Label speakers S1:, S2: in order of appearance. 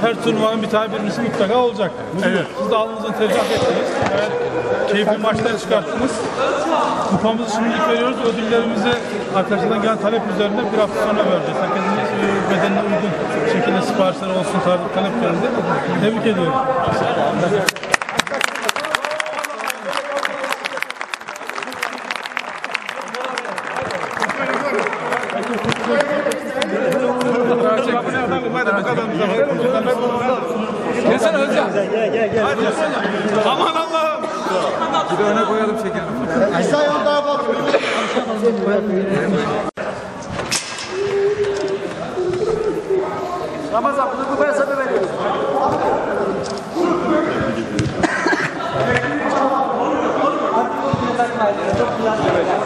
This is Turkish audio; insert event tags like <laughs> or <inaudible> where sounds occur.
S1: Her turnuvanın bir tane birincisi mutlaka olacak. Evet. Siz de alnınızın tezgah ettiniz. Evet. Keyifli maçlar çıkarttınız. Kupamızı şimdilik veriyoruz. Ödüllerimizi arkadaşlardan gelen talep üzerine bir hafta sonra vereceğiz. Herkesin bedenine uygun şekilde siparişler olsun taleplerinde. Tebrik ediyorum.
S2: Gelsene Özcan. Gel gel gel.
S1: Aman Allah'ım.
S2: Bir de öne koyalım şekerim. İsa <laughs> yol daha bak.
S3: Ramazan bunu kupaya sana veriyoruz. Çok güzel.